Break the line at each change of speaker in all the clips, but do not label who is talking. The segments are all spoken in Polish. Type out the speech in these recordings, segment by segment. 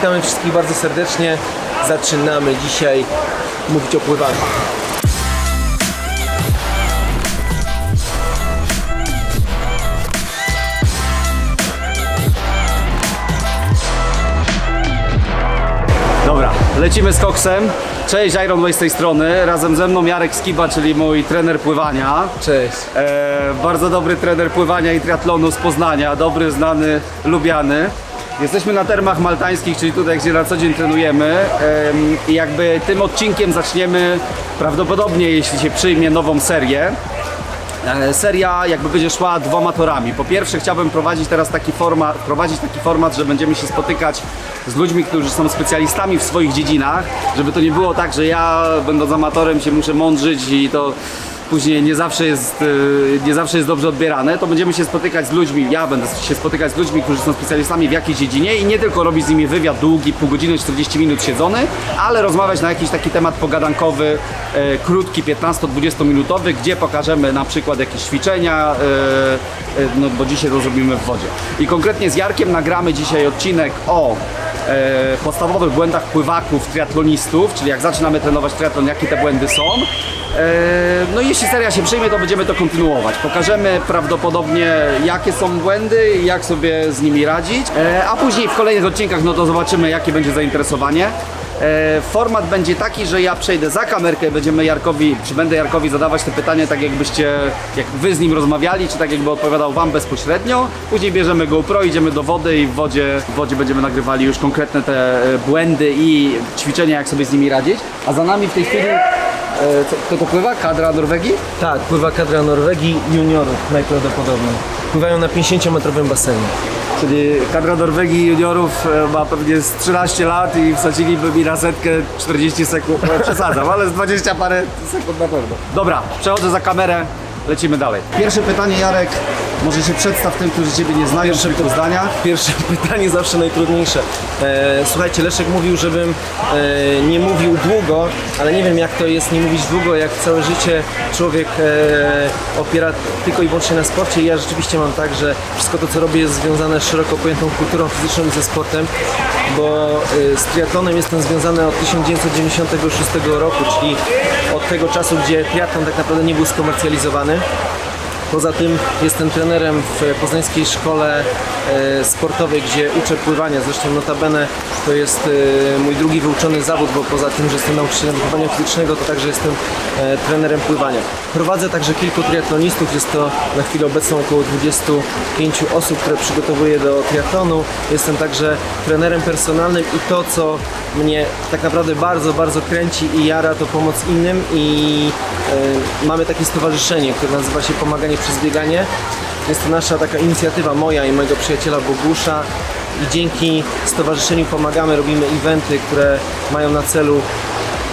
Witamy wszystkich bardzo serdecznie. Zaczynamy dzisiaj mówić o pływaniu.
Dobra, lecimy z koksem. Cześć, Iron Way z tej strony. Razem ze mną Jarek Skiba, czyli mój trener pływania.
Cześć.
E, bardzo dobry trener pływania i triatlonu z Poznania. Dobry, znany, lubiany. Jesteśmy na termach maltańskich, czyli tutaj, gdzie na co dzień trenujemy. Em, I jakby tym odcinkiem zaczniemy prawdopodobnie, jeśli się przyjmie nową serię. E, Seria jakby będzie szła dwoma torami. Po pierwsze chciałbym prowadzić teraz taki format, prowadzić taki format, że będziemy się spotykać z ludźmi, którzy są specjalistami w swoich dziedzinach, żeby to nie było tak, że ja będąc amatorem się muszę mądrzyć i to później nie zawsze jest, e, nie zawsze jest dobrze odbierane, to będziemy się spotykać z ludźmi, ja będę się spotykać z ludźmi, którzy są specjalistami w jakiejś dziedzinie i nie tylko robić z nimi wywiad długi, pół godziny, 40 minut siedzony, ale rozmawiać na jakiś taki temat pogadankowy, e, krótki, 15-20 minutowy, gdzie pokażemy na przykład jakieś ćwiczenia, e, e, no bo dzisiaj to zrobimy w wodzie. I konkretnie z Jarkiem nagramy dzisiaj odcinek o podstawowych błędach pływaków, triatlonistów, czyli jak zaczynamy trenować triatlon, jakie te błędy są. E, no i jeśli seria się przyjmie, to będziemy to kontynuować. Pokażemy prawdopodobnie, jakie są błędy i jak sobie z nimi radzić, e, a później w kolejnych odcinkach, no to zobaczymy, jakie będzie zainteresowanie. E, Format będzie taki, że ja przejdę za kamerkę i będziemy Jarkowi, czy będę Jarkowi zadawać te pytania tak jakbyście, jak wy z nim rozmawiali, czy tak jakby odpowiadał wam bezpośrednio. Później bierzemy GoPro, idziemy do wody i w wodzie, w wodzie będziemy nagrywali już konkretne te e, błędy i ćwiczenia, jak sobie z nimi radzić. A za nami w tej chwili, e, kto to pływa? Kadra Norwegii?
Tak, pływa kadra Norwegii juniorów najprawdopodobniej. Pływają na 50-metrowym basenie.
Czyli kadra Norwegii juniorów e, ma pewnie z 13 lat i wsadziliby mi na setkę 40 sekund. No, przesadzam, ale z 20 parę sekund na pewno. Dobra, przechodzę za kamerę, lecimy dalej. Pierwsze pytanie, Jarek. Może się przedstaw tym, którzy Ciebie nie znają, w kilku zdaniach.
Pierwsze pytanie zawsze najtrudniejsze. E, słuchajcie, Leszek mówił, żebym e, nie mówił długo, ale nie wiem jak to jest nie mówić długo, jak całe życie człowiek e, opiera tylko i wyłącznie na sporcie i ja rzeczywiście mam tak, że wszystko to co robię jest związane z szeroko pojętą kulturą fizyczną i ze sportem, bo e, z triatlonem jestem związany od 1996 roku, czyli od tego czasu, gdzie triatlon tak naprawdę nie był skomercjalizowany. Poza tym jestem trenerem w poznańskiej szkole e, sportowej, gdzie uczę pływania. Zresztą notabene to jest e, mój drugi wyuczony zawód, bo poza tym, że jestem nauczycielem wychowania fizycznego, to także jestem e, trenerem pływania. Prowadzę także kilku triatlonistów, jest to na chwilę obecną około 25 osób, które przygotowuję do triatlonu. Jestem także trenerem personalnym i to, co mnie tak naprawdę bardzo, bardzo kręci i jara, to pomoc innym i mamy takie stowarzyszenie, które nazywa się Pomaganie przez bieganie. Jest to nasza taka inicjatywa moja i mojego przyjaciela Bogusza i dzięki stowarzyszeniu pomagamy, robimy eventy, które mają na celu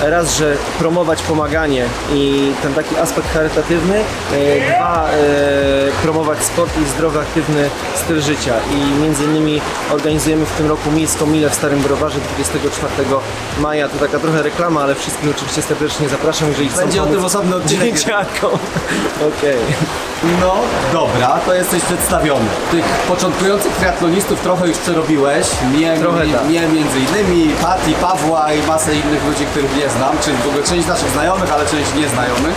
raz, że promować pomaganie i ten taki aspekt charytatywny, e, dwa, e, promować sport i zdrowy, aktywny styl życia i między innymi organizujemy w tym roku Miejską Milę w Starym Browarze 24 maja, to taka trochę reklama, ale wszystkich oczywiście serdecznie zapraszam, jeżeli chcą
Będzie o tym osobny odcinek.
Okej.
No, dobra, to jesteś przedstawiony. Tych początkujących triatlonistów trochę już przerobiłeś. Mnie,
Trochę
mnie,
tak.
mnie między innymi, Pati, Pawła i masę innych ludzi, których nie znam, czyli w ogóle część naszych znajomych, ale część nieznajomych.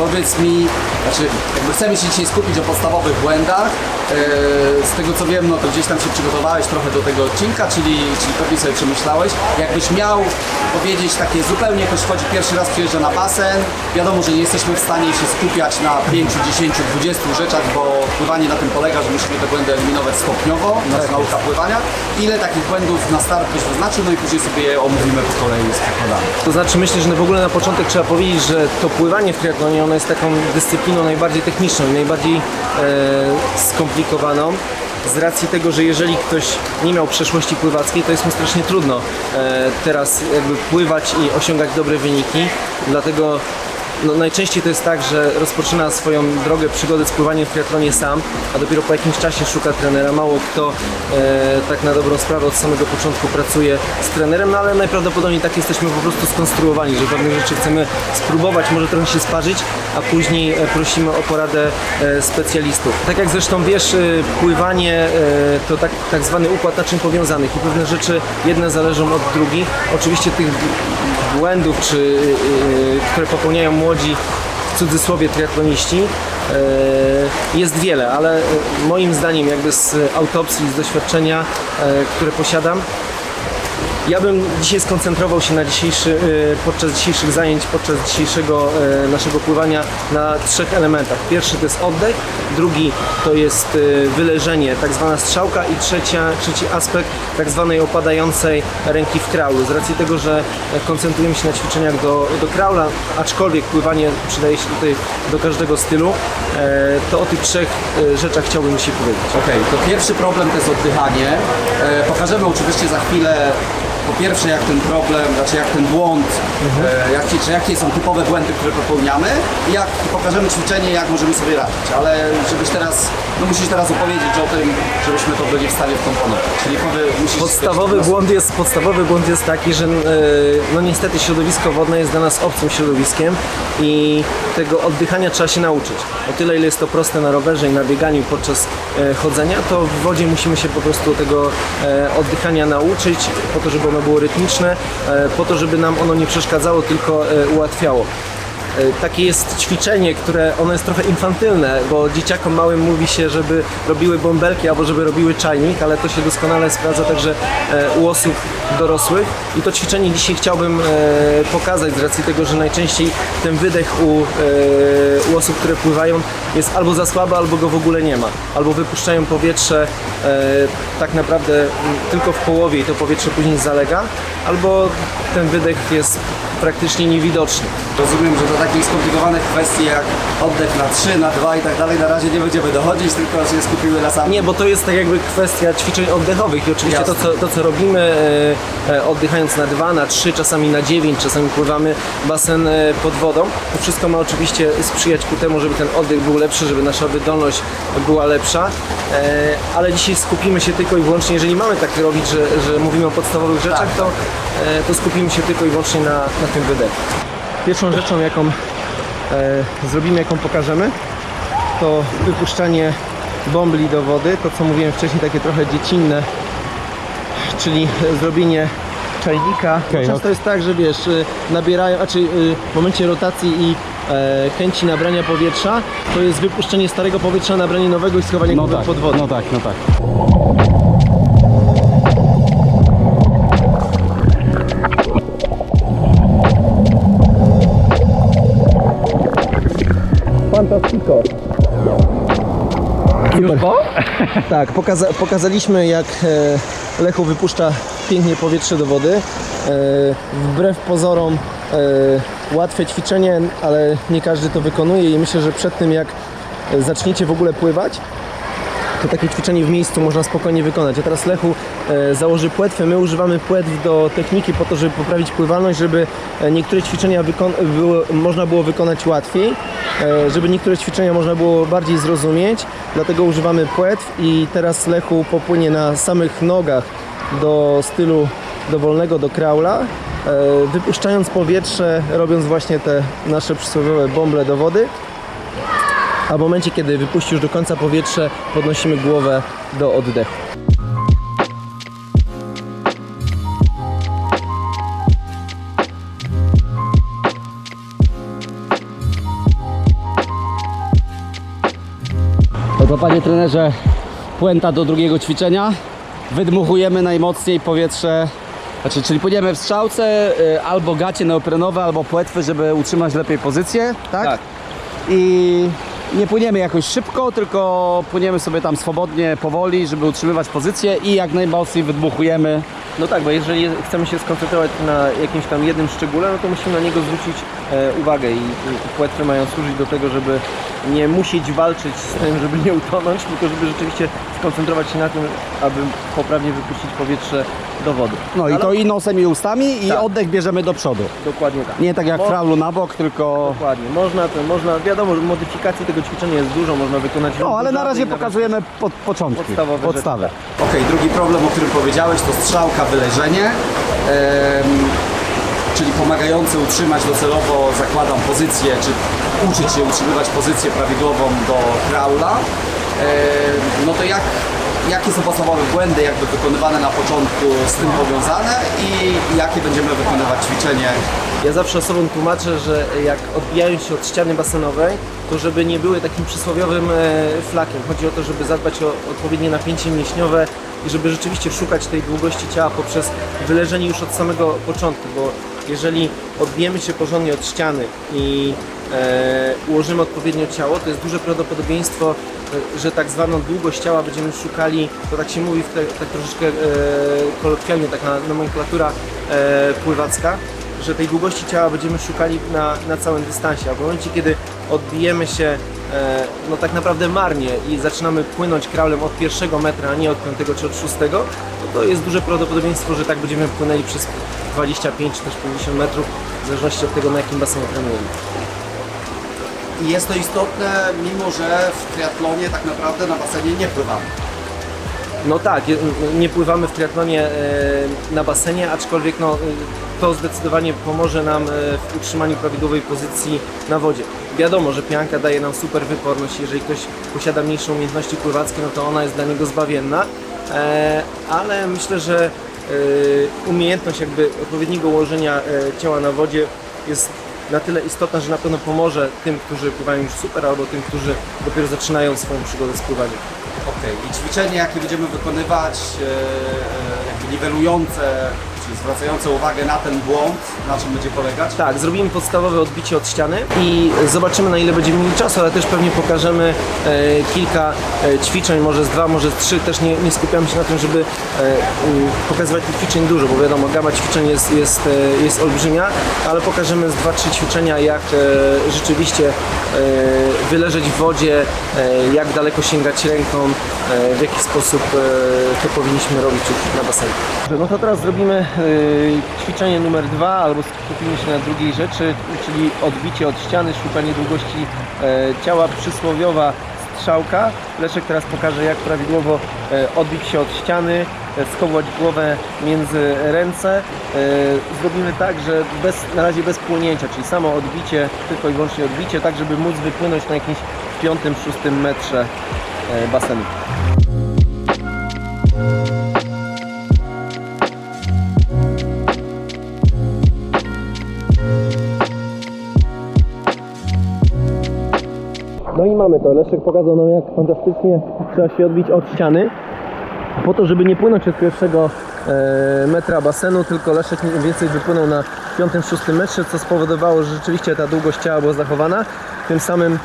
Powiedz mi, znaczy jakby chcemy się dzisiaj skupić o podstawowych błędach. Eee, z tego co wiem, no to gdzieś tam się przygotowałeś trochę do tego odcinka, czyli, czyli pewnie sobie przemyślałeś. Jakbyś miał powiedzieć takie zupełnie, ktoś wchodzi pierwszy raz, przyjeżdża na basen, wiadomo, że nie jesteśmy w stanie się skupiać na 5, 10, 20 rzeczach, bo pływanie na tym polega, że musimy te błędy eliminować stopniowo, nasza nauka pływania. Ile takich błędów na start byś wyznaczył, no i później sobie je omówimy po kolei z przykładami.
To znaczy myślę, że w ogóle na początek trzeba powiedzieć, że to pływanie w triatlonie ono jest taką dyscypliną najbardziej techniczną najbardziej e, skomplikowaną. Z racji tego, że jeżeli ktoś nie miał przeszłości pływackiej, to jest mu strasznie trudno e, teraz jakby pływać i osiągać dobre wyniki. Dlatego no, najczęściej to jest tak, że rozpoczyna swoją drogę, przygodę z pływaniem w triatlonie sam, a dopiero po jakimś czasie szuka trenera. Mało kto e, tak na dobrą sprawę od samego początku pracuje z trenerem, no ale najprawdopodobniej tak jesteśmy po prostu skonstruowani, że pewnych rzeczy chcemy spróbować, może trochę się sparzyć, a później e, prosimy o poradę e, specjalistów. Tak jak zresztą wiesz, e, pływanie e, to tak, tak zwany układ naczyń powiązanych i pewne rzeczy jedne zależą od drugich. Oczywiście tych błędów, czy, e, które popełniają młodzi w cudzysłowie triatloniści e, jest wiele, ale e, moim zdaniem jakby z autopsji, z doświadczenia, e, które posiadam, ja bym dzisiaj skoncentrował się na dzisiejszy, y, podczas dzisiejszych zajęć, podczas dzisiejszego y, naszego pływania na trzech elementach. Pierwszy to jest oddech, drugi to jest y, wyleżenie, tak zwana strzałka i trzecia, trzeci aspekt tak zwanej opadającej ręki w kraulu. Z racji tego, że koncentrujemy się na ćwiczeniach do, do kraula, aczkolwiek pływanie przydaje się tutaj do każdego stylu, e, to o tych trzech e, rzeczach chciałbym dzisiaj powiedzieć.
Okej, to pierwszy problem to jest oddychanie. E, pokażemy oczywiście za chwilę po pierwsze jak ten problem, znaczy jak ten błąd, e, jakie, czy jakie są typowe błędy, które popełniamy i, jak, pokażemy ćwiczenie, jak możemy sobie radzić. Ale żebyś teraz, no musisz teraz opowiedzieć o tym, żebyśmy to byli w stanie wkomponować. Czyli powie, musisz
Podstawowy błąd, jest, podstawowy błąd jest taki, że e, no niestety środowisko wodne jest dla nas obcym środowiskiem i tego oddychania trzeba się nauczyć. O tyle ile jest to proste na rowerze i na bieganiu podczas chodzenia, to w wodzie musimy się po prostu tego e, oddychania nauczyć po to, żeby ono było rytmiczne, e, po to, żeby nam ono nie przeszkadzało, tylko e, ułatwiało. E, Takie jest ćwiczenie, które ono jest trochę infantylne, bo dzieciakom małym mówi się, żeby robiły bąbelki albo żeby robiły czajnik, ale to się doskonale sprawdza także e, u osób dorosłych. I to ćwiczenie dzisiaj chciałbym e, pokazać z racji tego, że najczęściej ten wydech u, e, u osób, które pływają jest albo za słaby, albo go w ogóle nie ma. Albo wypuszczają powietrze e, tak naprawdę tylko w połowie i to powietrze później zalega, albo ten wydech jest praktycznie niewidoczny.
Rozumiem, że do takich skomplikowanych kwestii jak oddech na 3, na 2 i tak dalej na razie nie będziemy dochodzić, tylko się skupimy na samym
Nie, bo to jest tak jakby kwestia ćwiczeń oddechowych i oczywiście to co, to, co robimy e, e, oddychając na 2, na 3, czasami na 9, czasami pływamy basen e, pod wodą, to wszystko ma oczywiście sprzyjać ku temu, żeby ten oddech był lepszy, żeby nasza wydolność była lepsza, e, ale dzisiaj skupimy się tylko i wyłącznie, jeżeli mamy tak robić, że, że mówimy o podstawowych rzeczach, to, e, to skupimy się tylko i wyłącznie na, na tym wydechu. Pierwszą rzeczą, jaką e, zrobimy, jaką pokażemy, to wypuszczanie bombli do wody, to co mówiłem wcześniej, takie trochę dziecinne, czyli zrobienie czajnika. Często jest tak, że wiesz, y, nabierają, znaczy y, w momencie rotacji i chęci nabrania powietrza, to jest wypuszczenie starego powietrza, nabranie nowego i schowanie głowy pod wodę.
no tak, no tak.
Fantastico. Już po? Tak, pokaza pokazaliśmy jak e, Lechu wypuszcza pięknie powietrze do wody. E, wbrew pozorom e, łatwe ćwiczenie, ale nie każdy to wykonuje i myślę, że przed tym jak zaczniecie w ogóle pływać, to takie ćwiczenie w miejscu można spokojnie wykonać. A teraz Lechu e, założy płetwę. My używamy płetw do techniki po to, żeby poprawić pływalność, żeby e, niektóre ćwiczenia było, można było wykonać łatwiej, e, żeby niektóre ćwiczenia można było bardziej zrozumieć. Dlatego używamy płetw i teraz Lechu popłynie na samych nogach do stylu dowolnego do kraula, wypuszczając powietrze, robiąc właśnie te nasze przysłowiowe bąble do wody. A w momencie, kiedy wypuści już do końca powietrze, podnosimy głowę do oddechu.
To panie trenerze, puenta do drugiego ćwiczenia. Wydmuchujemy najmocniej powietrze, znaczy, czyli płyniemy w strzałce, y, albo gacie neoprenowe, albo płetwy, żeby utrzymać lepiej pozycję, tak?
Tak.
I nie płyniemy jakoś szybko, tylko płyniemy sobie tam swobodnie, powoli, żeby utrzymywać pozycję i jak najmocniej wydmuchujemy.
No tak, bo jeżeli je- chcemy się skoncentrować na jakimś tam jednym szczególe, no to musimy na niego zwrócić e, uwagę i, i płetwy mają służyć do tego, żeby nie musieć walczyć z tym, żeby nie utonąć, tylko żeby rzeczywiście skoncentrować się na tym, aby poprawnie wypuścić powietrze do wody.
No i to i nosem i ustami i
Tak.
oddech bierzemy do przodu.
Dokładnie tak.
Nie tak jak
Mo-
kraulu na bok, tylko...
Dokładnie. Można, to, można, wiadomo, że modyfikacji tego ćwiczenia jest dużo, można wykonać
No, ale na razie pokazujemy pod, początki,
Podstawowe
podstawę. Okej, drugi problem, o którym powiedziałeś, to strzałka, wyleżenie. Em, czyli pomagający utrzymać docelowo, zakładam pozycję, czy uczyć się utrzymywać pozycję prawidłową do kraula. Em, no to jak, jakie są podstawowe błędy jakby wykonywane na początku z tym powiązane i jakie będziemy wykonywać ćwiczenie
Ja zawsze osobom tłumaczę, że jak odbijają się od ściany basenowej, to żeby nie były takim przysłowiowym e, flakiem. Chodzi o to, żeby zadbać o odpowiednie napięcie mięśniowe i żeby rzeczywiście szukać tej długości ciała poprzez wyleżenie już od samego początku, bo jeżeli odbijemy się porządnie od ściany i e, ułożymy odpowiednio ciało, to jest duże prawdopodobieństwo, że tak zwaną długość ciała będziemy szukali, to tak się mówi te, tak troszeczkę e, kolokwialnie, taka nomenklatura e, pływacka, że tej długości ciała będziemy szukali na, na całym dystansie, a w momencie, kiedy odbijemy się e, no tak naprawdę marnie i zaczynamy płynąć kraulem od pierwszego metra, a nie od piątego czy od szóstego, to, to jest duże prawdopodobieństwo, że tak będziemy płynęli przez 25 czy też 50 metrów, w zależności od tego, na jakim basenie trenujemy.
I jest to istotne, mimo że w triatlonie tak naprawdę na basenie nie pływamy.
No tak, nie pływamy w triatlonie e, na basenie, aczkolwiek no, e, to zdecydowanie pomoże nam e, w utrzymaniu prawidłowej pozycji na wodzie. Wiadomo, że pianka daje nam super wyporność, jeżeli ktoś posiada mniejsze umiejętności pływackie, no to ona jest dla niego zbawienna, ale myślę, że umiejętność jakby odpowiedniego ułożenia ciała na wodzie jest na tyle istotna, że na pewno pomoże tym, którzy pływają już super, albo tym, którzy dopiero zaczynają swoją przygodę z pływaniem.
Okej, i ćwiczenie jakie będziemy wykonywać, e, e, jakby niwelujące, zwracające uwagę na ten błąd, na czym będzie polegać?
Tak, zrobimy podstawowe odbicie od ściany i zobaczymy na ile będziemy mieli czasu, ale też pewnie pokażemy e, kilka e, ćwiczeń, może z dwa, może z trzy. Też nie, nie skupiamy się na tym, żeby e, pokazywać tych ćwiczeń dużo, bo wiadomo, gama ćwiczeń jest, jest, e, jest olbrzymia, ale pokażemy z dwa, trzy ćwiczenia, jak e, rzeczywiście e, wyleżeć w wodzie, e, jak daleko sięgać ręką, e, w jaki sposób e, to powinniśmy robić na basenie. No to teraz zrobimy ćwiczenie numer dwa, albo skupimy się na drugiej rzeczy, czyli odbicie od ściany, szukanie długości e, ciała, przysłowiowa strzałka. Leszek teraz pokaże, jak prawidłowo e, odbić się od ściany, e, schować głowę między ręce. Zrobimy tak, że bez, na razie bez płynięcia, czyli samo odbicie, tylko i wyłącznie odbicie, tak żeby móc wypłynąć na jakimś piątym, szóstym metrze basenu. No i mamy to. Leszek pokazał nam, jak fantastycznie trzeba się odbić od ściany. Po to, żeby nie płynąć od pierwszego e, metra basenu, tylko Leszek mniej więcej wypłynął na 5-6 metrze, co spowodowało, że rzeczywiście ta długość ciała była zachowana. Tym samym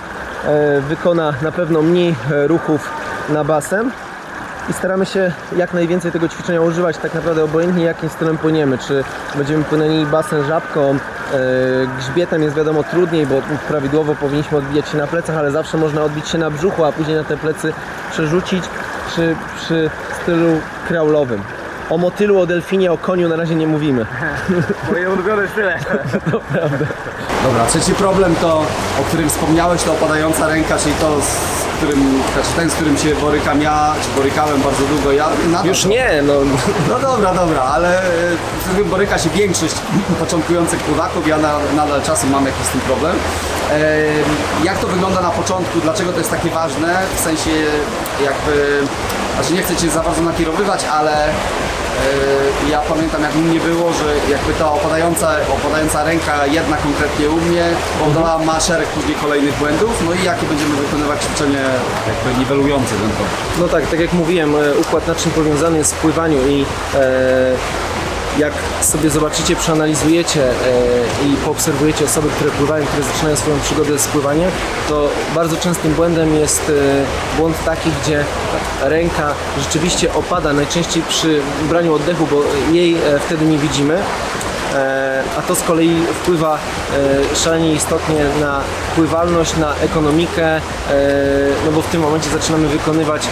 e, wykona na pewno mniej e, ruchów na basen i staramy się jak najwięcej tego ćwiczenia używać tak naprawdę obojętnie jakim stylem płyniemy, czy będziemy płynęli basen żabką, grzbietem jest wiadomo trudniej, bo prawidłowo powinniśmy odbijać się na plecach, ale zawsze można odbić się na brzuchu, a później na te plecy przerzucić, czy przy stylu kraulowym. O motylu, o delfinie, o koniu na razie nie mówimy.
Moje ulubione style.
Dobra, trzeci problem to, o którym wspomniałeś, to opadająca ręka, czyli to, z którym, znaczy ten, z którym się borykam ja, czy borykałem bardzo długo ja. Nadal
Już nie, no
No dobra, dobra, ale e, z którym boryka się większość początkujących pływaków, ja na, nadal czasem mam jakiś z tym problem. E, jak to wygląda na początku, dlaczego to jest takie ważne, w sensie jakby, znaczy nie chcę Cię za bardzo nakierowywać, ale e, ja pamiętam jak u mnie było, że jakby ta opadająca, opadająca ręka jedna konkretnie u mnie powodowała ma szereg później kolejnych błędów, no i jakie będziemy wykonywać ćwiczenie jakby niwelujące ten problem.
No tak, tak jak mówiłem, e, układ naczyń powiązany jest w pływaniu i e, jak sobie zobaczycie, przeanalizujecie e, i poobserwujecie osoby, które pływają, które zaczynają swoją przygodę z pływaniem, to bardzo częstym błędem jest e, błąd taki, gdzie ręka rzeczywiście opada, najczęściej przy braniu oddechu, bo jej e, wtedy nie widzimy. A to z kolei wpływa szalenie istotnie na pływalność, na ekonomikę, no bo w tym momencie zaczynamy wykonywać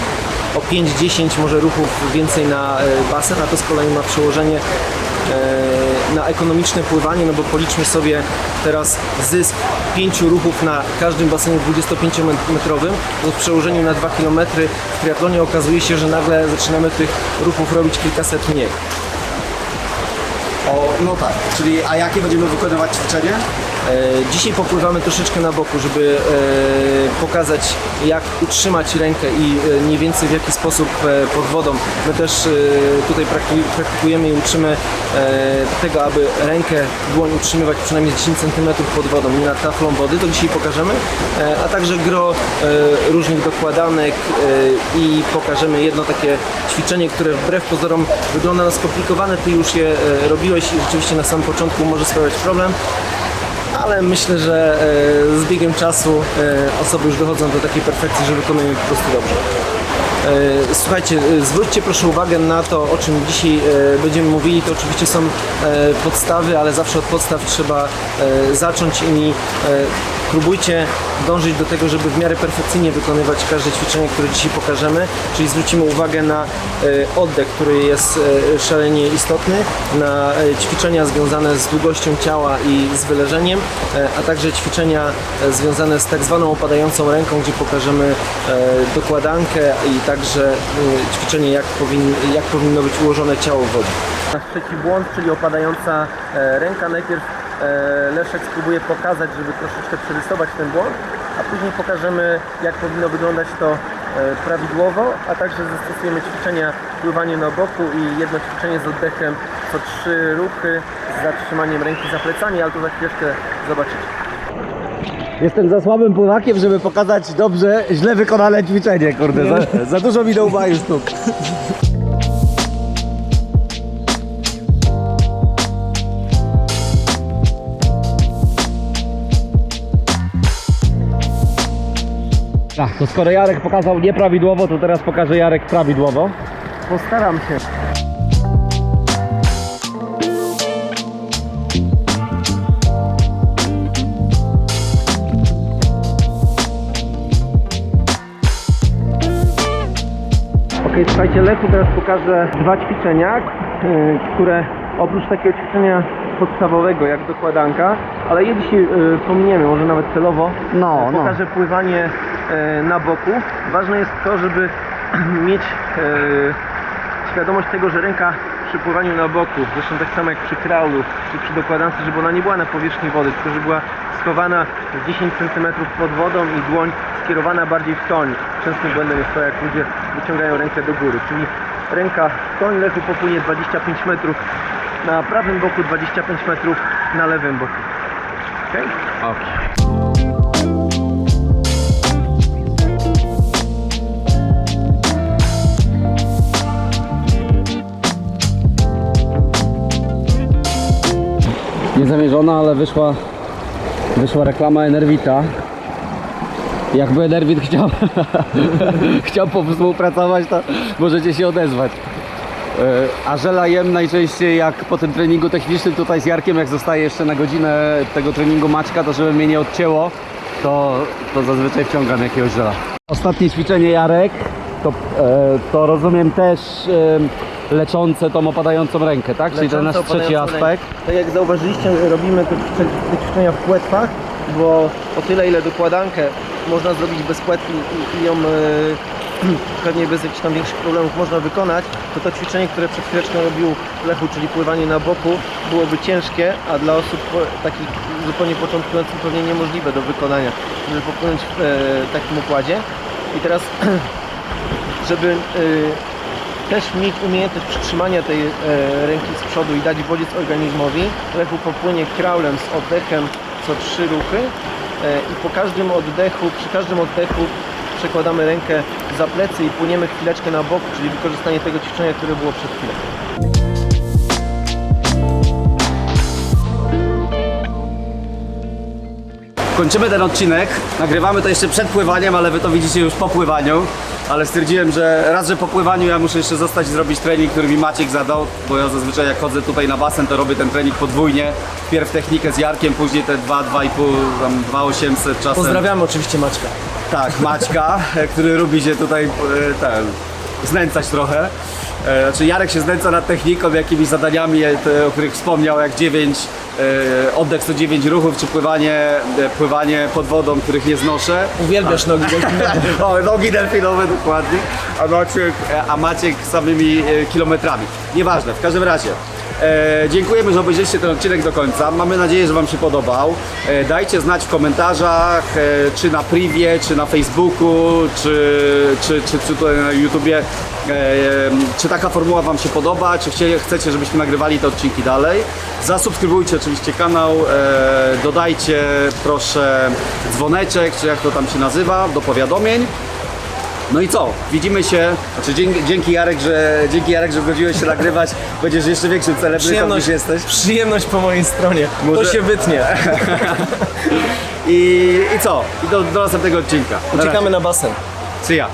o 5-10 może ruchów więcej na e, basen, a to z kolei ma przełożenie e, na ekonomiczne pływanie, no bo policzmy sobie teraz zysk 5 ruchów na każdym basenie 25-metrowym, to w przełożeniu na 2 km w triatlonie okazuje się, że nagle zaczynamy tych ruchów robić kilkaset mniej.
O, no tak, czyli a jakie będziemy wykonywać ćwiczenie?
E, Dzisiaj popływamy troszeczkę na boku, żeby e, pokazać jak utrzymać rękę i e, mniej więcej w jaki sposób pod wodą. My też tutaj prakty- praktykujemy i uczymy tego, aby rękę, dłoń utrzymywać przynajmniej 10 cm pod wodą, nie nad taflą wody, to dzisiaj pokażemy, a także gro różnych dokładanek i pokażemy jedno takie ćwiczenie, które wbrew pozorom wygląda na skomplikowane, ty już je robiłeś i rzeczywiście na samym początku może sprawiać problem ale myślę, że e, z biegiem czasu e, osoby już dochodzą do takiej perfekcji, że wykonują po prostu dobrze. E, Słuchajcie, zwróćcie proszę uwagę na to, o czym dzisiaj będziemy mówili. To oczywiście są podstawy, ale zawsze od podstaw trzeba zacząć i próbujcie dążyć do tego, żeby w miarę perfekcyjnie wykonywać każde ćwiczenie, które dzisiaj pokażemy. Czyli zwrócimy uwagę na e, oddech, który jest e, szalenie istotny, na e, ćwiczenia związane z długością ciała i z wyleżeniem, a także ćwiczenia związane z tak zwaną opadającą ręką, gdzie pokażemy dokładankę i także ćwiczenie, jak, powin, jak powinno być ułożone ciało w wodzie. Nasz trzeci błąd, czyli opadająca ręka. Najpierw Leszek spróbuje pokazać, żeby troszeczkę przerysować ten błąd, a później pokażemy, jak powinno wyglądać to e, prawidłowo, a także zastosujemy ćwiczenia pływanie na boku i jedno ćwiczenie z oddechem co trzy ruchy z zatrzymaniem ręki za plecami, ale to za chwileczkę zobaczycie.
Jestem za słabym pływakiem, żeby pokazać dobrze, źle wykonane ćwiczenie, kurde. Za, za dużo mi do uwagi sztuk. Tak, to skoro Jarek pokazał nieprawidłowo, to teraz pokaże Jarek prawidłowo.
Postaram się. Ok, słuchajcie, Lechu teraz pokażę dwa ćwiczenia, y, które oprócz takiego ćwiczenia podstawowego jak dokładanka, ale je dzisiaj y, pominiemy, może nawet celowo.
No, no.
Pokażę pływanie y, na boku. Ważne jest to, żeby mieć y, świadomość tego, że ręka przy pływaniu na boku, zresztą tak samo jak przy kraulu czy przy dokładance, żeby ona nie była na powierzchni wody, tylko żeby była schowana 10 cm pod wodą i dłoń skierowana bardziej w toń. Częstym błędem jest to, jak ludzie wyciągają rękę do góry, czyli ręka w toń, lechu popłynie 25 metrów na prawym boku, 25 metrów na lewym boku. Okay?
Niezamierzona, ale wyszła, wyszła reklama Enervita. Jakby Enervit chciał, chciał współpracować, to możecie się odezwać. E, A żela jem najczęściej jak po tym treningu technicznym tutaj z Jarkiem, jak zostaje jeszcze na godzinę tego treningu Maćka, to żeby mnie nie odcięło, to, to zazwyczaj wciągam jakiegoś żela. Ostatnie ćwiczenie Jarek, to, e, to rozumiem też e, leczące tą opadającą rękę, tak? Czyli ten nasz
Leczące,
trzeci
opadające
aspekt.
ręki. Tak jak zauważyliście, robimy te, ćwicze- te ćwiczenia w płetwach, bo o tyle ile dokładankę można zrobić bez płetwy i, i ją e, pewnie bez jakichś tam większych problemów można wykonać, to to ćwiczenie, które przed chwileczką robił Lechu, czyli pływanie na boku, byłoby ciężkie, a dla osób po- takich zupełnie początkujących pewnie niemożliwe do wykonania, żeby popłynąć w e, takim układzie. I teraz, żeby e, też mieć umiejętność przytrzymania tej e, ręki z przodu i dać bodziec organizmowi. Lechu popłynie kraulem z oddechem co trzy ruchy e, i po każdym oddechu, przy każdym oddechu przekładamy rękę za plecy i płyniemy chwileczkę na bok, czyli wykorzystanie tego ćwiczenia, które było przed chwilą.
Kończymy ten odcinek. Nagrywamy to jeszcze przed pływaniem, ale wy to widzicie już po pływaniu. Ale stwierdziłem, że raz, że po pływaniu ja muszę jeszcze zostać i zrobić trening, który mi Maciek zadał, bo ja zazwyczaj jak chodzę tutaj na basen, to robię ten trening podwójnie. Wpierw technikę z Jarkiem, później te 2, 2,5, tam 2,800 czasem.
Pozdrawiamy oczywiście Maćka.
Tak, Maćka, który lubi się tutaj e, ten, znęcać trochę. E, Znaczy Jarek się znęca nad techniką, jakimiś zadaniami, e, o których wspomniał, jak 9, e, oddech 109 ruchów, czy pływanie, pływanie pod wodą, których nie znoszę.
Uwielbiasz nogi delfinowe.
O, nogi delfinowe dokładnie, a Maciek, a Maciek samymi kilometrami. Nieważne, w każdym razie. E, dziękujemy, że obejrzeliście ten odcinek do końca. Mamy nadzieję, że Wam się podobał. E, dajcie znać w komentarzach, e, czy na privie, czy na Facebooku, czy, czy, czy, czy tutaj na YouTubie, e, czy taka formuła Wam się podoba, czy chcie, chcecie, żebyśmy nagrywali te odcinki dalej. Zasubskrybujcie oczywiście kanał, e, dodajcie proszę dzwoneczek, czy jak to tam się nazywa, do powiadomień. No i co? Widzimy się. Znaczy dzięki, dzięki Jarek, że dzięki Jarek, że zgodziłeś się nagrywać. Będziesz jeszcze większym celebrytą niż jesteś.
przyjemność po mojej stronie.
Może-
To się wytnie.
I, i co? I do, do następnego odcinka.
Uciekamy na basen.
See ya.